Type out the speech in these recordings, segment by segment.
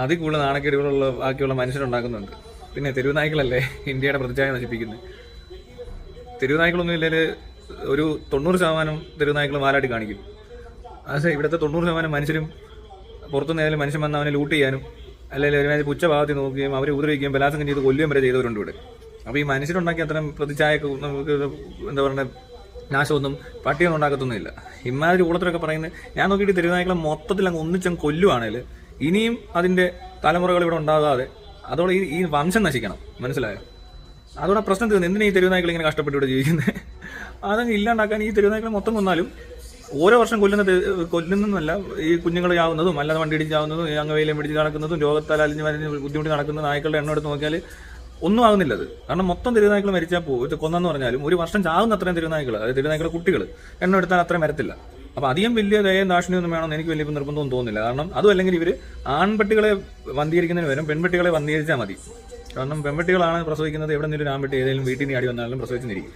അതിൽ കൂടുതൽ നാണക്കേടുകളുള്ള ബാക്കിയുള്ള മനുഷ്യരുണ്ടാക്കുന്നുണ്ട്. പിന്നെ തെരുവുനായ്ക്കളല്ലേ ഇന്ത്യയുടെ പ്രതിച്ഛായ നശിപ്പിക്കുന്നത് തെരുവുനായ്ക്കളൊന്നും ഇല്ലെങ്കിൽ ഒരു തൊണ്ണൂറ് ശതമാനം തെരുവുനായ്ക്കൾ മാലാട്ടി കാണിക്കും. പക്ഷേ ഇവിടുത്തെ തൊണ്ണൂറ് ശതമാനം മനുഷ്യരും പുറത്തുനിന്ന് ഏതെങ്കിലും മനുഷ്യൻ വന്ന് അവനെ ലൂട്ട് ചെയ്യാനും അല്ലെങ്കിൽ ഒരുമാതിരി പുച്ഛഭാഗത്തിൽ നോക്കുകയും അവരെ ഉപദ്രവിക്കുകയും ബലാത്സംഗം ചെയ്ത് കൊല്ലുകയും വരെ ചെയ്തവരുണ്ട് ഇവിടെ. അപ്പോൾ ഈ മനുഷ്യരുണ്ടാക്കിയ അത്തരം പ്രതിച്ഛായക്ക് നമുക്ക് എന്താ പറയുക നാശമൊന്നും പട്ടിയൊന്നും ഉണ്ടാക്കത്തൊന്നുമില്ല. ഇമാതിരി കൂടത്തിലൊക്കെ പറയുന്നത് ഞാൻ നോക്കിയിട്ട് തെരുവുനായ്ക്കളെ മൊത്തത്തിൽ അങ്ങ് ഒന്നിച്ചങ്ങ് കൊല്ലുവാണേൽ ഇനിയും അതിന്റെ തലമുറകൾ ഇവിടെ ഉണ്ടാകാതെ അതോടെ ഈ ഈ വംശം നശിക്കണം. മനസ്സിലായോ? അതോടെ പ്രശ്നം തീർന്നു. എന്തിനാ ഈ തെരുവുനായ്ക്കൾ ഇങ്ങനെ കഷ്ടപ്പെട്ട് ഇവിടെ ജീവിക്കുന്നത് അതങ്ങ് ഇല്ലാണ്ടാക്കാൻ ഈ തെരുവുനായ്ക്കളെ മൊത്തം കൊന്നാലും ഓരോ വർഷം കൊല്ലുന്ന കൊല്ലുന്നതല്ല ഈ കുഞ്ഞുങ്ങൾ ചാവുന്നതും അല്ലാതെ വണ്ടി ഇടിച്ച് ചാവുന്നതും വെയിലും പിടിച്ച് നടക്കുന്നതും രോഗത്താൽ അലിഞ്ഞ് ബുദ്ധിമുട്ടി നടക്കുന്ന നായ്ക്കളുടെ എണ്ണം എടുത്ത് നോക്കിയാൽ ഒന്നും ആകുന്നില്ല അത് കാരണം മൊത്തം തെരുവുനായ്ക്കൾ മരിച്ചാൽ പോകും കൊന്നെന്ന് പറഞ്ഞാലും ഒരു വർഷം ചാവുന്ന അത്രയും തെരുവുനായ്ക്കൾ അതായത് തെരുവുനായ്ക്കളുടെ കുട്ടികൾ എണ്ണം എടുത്താൽ അത്രയും വരത്തില്ല. അപ്പൊ അധികം വലിയ ദയയും ദാക്ഷിണ്യൊന്നും വേണമെന്ന് എനിക്ക് വലിയ നിർബന്ധമൊന്നും തോന്നുന്നില്ല. കാരണം അതും അല്ലെങ്കിൽ ഇവർ ആൺപെട്ടികളെ വന്ധീകരിക്കുന്നതിന് വരും പെൺപെട്ടികളെ വന്ധീകരിച്ചാൽ മതി. കാരണം പെൺപെട്ടികളാണ് പ്രസവിക്കുന്നത് എവിടെ നിന്നൊരു ആൺപെട്ടി ഏതെങ്കിലും വീട്ടിൽ നിന്ന് ആടി വന്നാലും പ്രസവിച്ചിരിക്കും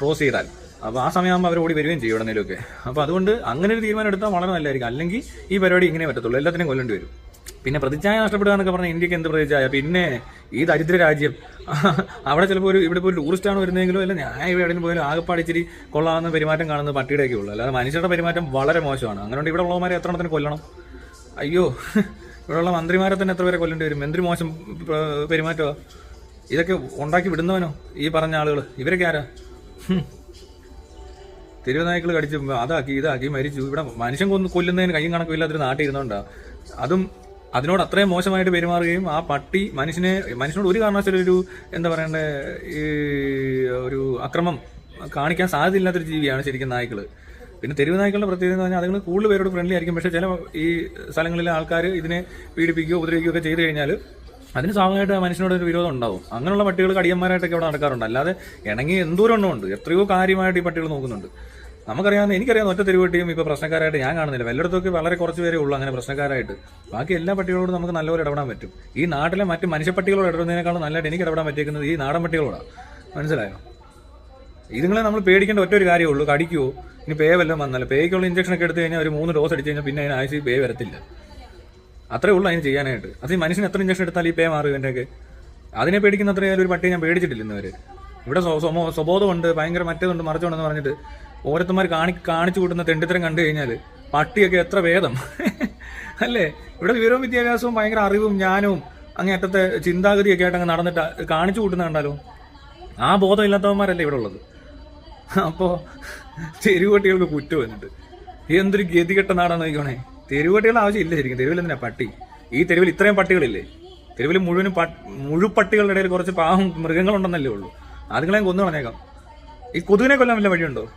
ക്രോസ് ചെയ്താൽ. അപ്പോൾ ആ സമയമാകുമ്പോൾ അവർ ഓടി വരികയും ചെയ്യും എവിടെ നിന്നൊക്കെ അപ്പോൾ അതുകൊണ്ട് അങ്ങനെ ഒരു തീരുമാനം എടുത്താൽ വളരെ നല്ലതായിരിക്കും. അല്ലെങ്കിൽ ഈ പരിപാടി ഇങ്ങനെ പറ്റത്തുള്ളൂ. എല്ലാത്തിനും കൊല്ലേണ്ടി വരും. പിന്നെ പ്രതിച്ഛായ നഷ്ടപ്പെടുക എന്നൊക്കെ പറഞ്ഞാൽ ഇന്ത്യയ്ക്ക് എന്ത് പ്രതിച്ഛായ? പിന്നെ ഈ ദരിദ്ര രാജ്യം. അവിടെ ചിലപ്പോൾ ഒരു ഇവിടെ ഇപ്പോൾ ഒരു ടൂറിസ്റ്റാണ് വരുന്നതെങ്കിലും അല്ല ഞാൻ എവിടെയും പോയാലും ആകെപ്പാടി ഇച്ചിരി കൊള്ളാവുന്ന പെരുമാറ്റം കാണുന്നത് പട്ടിയുടെയൊക്കെ ഉള്ളൂ. അല്ലാതെ മനുഷ്യരുടെ പെരുമാറ്റം വളരെ മോശമാണ്. അങ്ങനെ ഇവിടെ ഉള്ളവന്മാരെ എത്ര എണ്ണത്തിന് കൊല്ലണം? അയ്യോ ഇവിടെയുള്ള മന്ത്രിമാരെ തന്നെ എത്ര പേരെ കൊല്ലേണ്ടി വരും? മന്ത്രി മോശം പെരുമാറ്റമാ ഇതൊക്കെ ഉണ്ടാക്കി വിടുന്നവനോ ഈ പറഞ്ഞ ആളുകൾ ഇവരൊക്കെ ആരാ? തിരുവനായ്ക്കൾ കടിച്ചു കടിച്ച് അതാക്കി ഇതാക്കി മരിച്ചു. ഇവിടെ മനുഷ്യൻ കൊന്ന് കൊല്ലുന്നതിന് കയ്യും കണക്കും ഇല്ലാത്തൊരു നാട്ടിൽ ഇരുന്നോണ്ടാ. അതും അതിനോട് അത്രയും മോശമായിട്ട് പെരുമാറുകയും ആ പട്ടി മനുഷ്യനെ മനുഷ്യനോട് ഒരു കാരണവശാലും ഒരു എന്താ പറയണ്ടേ ഈ ഒരു അക്രമം കാണിക്കാൻ സാധ്യതയില്ലാത്തൊരു ജീവിയാണ് ശരിക്കും നായ്ക്കൾ പിന്നെ തെരുവ് നായ്ക്കളുടെ പ്രത്യേകത എന്ന് പറഞ്ഞാൽ അതുങ്ങൾ കൂടുതൽ പേരോട് ഫ്രണ്ട്ലി ആയിരിക്കും. പക്ഷേ ചില ഈ സ്ഥലങ്ങളിലെ ആൾക്കാർ ഇതിനെ പീഡിപ്പിക്കുകയോ ഉപദ്രവിക്കുകയോ ഒക്കെ ചെയ്തു കഴിഞ്ഞാൽ അതിന് സ്വാഭാവികമായിട്ട് മനുഷ്യനോട് ഒരു വിരോധം ഉണ്ടാവും. അങ്ങനെയുള്ള പട്ടികൾ കടിയന്മാരായിട്ടൊക്കെ അവിടെ നടക്കാറുണ്ട്. അല്ലാതെ ഇണങ്ങി എന്തോരം ഉണ്ട്. എത്രയോ കാര്യമായിട്ട് ഈ പട്ടികൾ നോക്കുന്നുണ്ട്. നമുക്കറിയാവുന്ന എനിക്കറിയാവുന്ന ഒറ്റ തെരുവട്ടിയും ഇപ്പോൾ പ്രശ്നക്കാരായിട്ട് ഞാൻ കാണുന്നില്ല. വല്ലയിടത്തൊക്കെ വളരെ കുറച്ച് പേരേ ഉള്ളൂ അങ്ങനെ പ്രശ്നക്കാരായിട്ട്. ബാക്കി എല്ലാ പട്ടികളോടും നമുക്ക് നല്ലപോലെ ഇടപെടാൻ പറ്റും. ഈ നാട്ടിലെ മറ്റ് മനുഷ്യപ്പട്ടികളോട് ഇടപെടുന്നതിനേക്കാളും നല്ലതായിട്ട് എനിക്ക് ഇടപെടാൻ പറ്റിയിരിക്കുന്നത് ഈ നാടൻ പട്ടികളോടാണ് മനസ്സിലായോ? ഇതുങ്ങളെ നമ്മൾ പേടിക്കേണ്ട ഒറ്റ ഒരു കാര്യമേ ഉള്ളൂ. കടിക്കുവോ? ഇനി പേ വല്ലതും വന്നല്ലോ പേയ്ക്കുള്ള ഇഞ്ചക്ഷൻ ഒക്കെ എടുത്തു കഴിഞ്ഞാൽ ഒരു മൂന്ന് ഡോസ് അടിച്ചു കഴിഞ്ഞാൽ പിന്നെ അതിന് പേ വരത്തില്ല. അത്രേ ഉള്ളൂ അതിന് ചെയ്യാനായിട്ട്. അത് ഈ മനുഷ്യന് എത്ര ഇഞ്ചക്ഷൻ എടുത്താൽ ഈ പേ മാറും ഇവന്റെയൊക്കെ അതിനെ പേടിക്കുന്ന അത്രയും ഒരു പട്ടിയെ ഞാൻ പേടിച്ചിട്ടില്ല ഇന്നവർ ഇവിടെ സ്വബോധമുണ്ട് ഭയങ്കര മറ്റേതുണ്ട് മറിച്ചുണ്ടെന്ന് പറഞ്ഞിട്ട് ഓരോരുത്തന്മാർ കാണി കാണിച്ചു കൂട്ടുന്ന തെണ്ടിത്തരം കണ്ടു കഴിഞ്ഞാൽ പട്ടിയൊക്കെ എത്ര ഭേദം. അല്ലേ? ഇവിടെ വിവരവും വിദ്യാഭ്യാസവും ഭയങ്കര അറിവും ജ്ഞാനവും അങ്ങേറ്റത്തെ ചിന്താഗതിയൊക്കെ ആയിട്ട് അങ്ങ് നടന്നിട്ട് കാണിച്ചു കൂട്ടുന്ന കണ്ടാലോ ആ ബോധം ഇല്ലാത്തവന്മാരല്ലേ ഇവിടെ ഉള്ളത്? അപ്പോ തെരുവട്ടികൾക്ക് കുറ്റം വന്നിട്ട്. എന്തൊരു ഗതികെട്ട നാടാന്ന് നോക്കണേ തെരുവട്ടികളുടെ ആവശ്യമില്ല ശരിക്കും. തെരുവിൽ എന്തിനാ പട്ടി? ഈ തെരുവിൽ ഇത്രയും പട്ടികളില്ലേ? തെരുവിൽ മുഴുവനും മുഴു മുഴുപട്ടികളുടെ ഇടയിൽ കുറച്ച് പാവം മൃഗങ്ങളുണ്ടെന്നല്ലേ ഉള്ളൂ. അതുങ്ങളെ കൊന്നു കളഞ്ഞേക്കാം. ഈ കൊതുകിനെ കൊല്ലാൻ വല്ല വഴിയുണ്ടോ?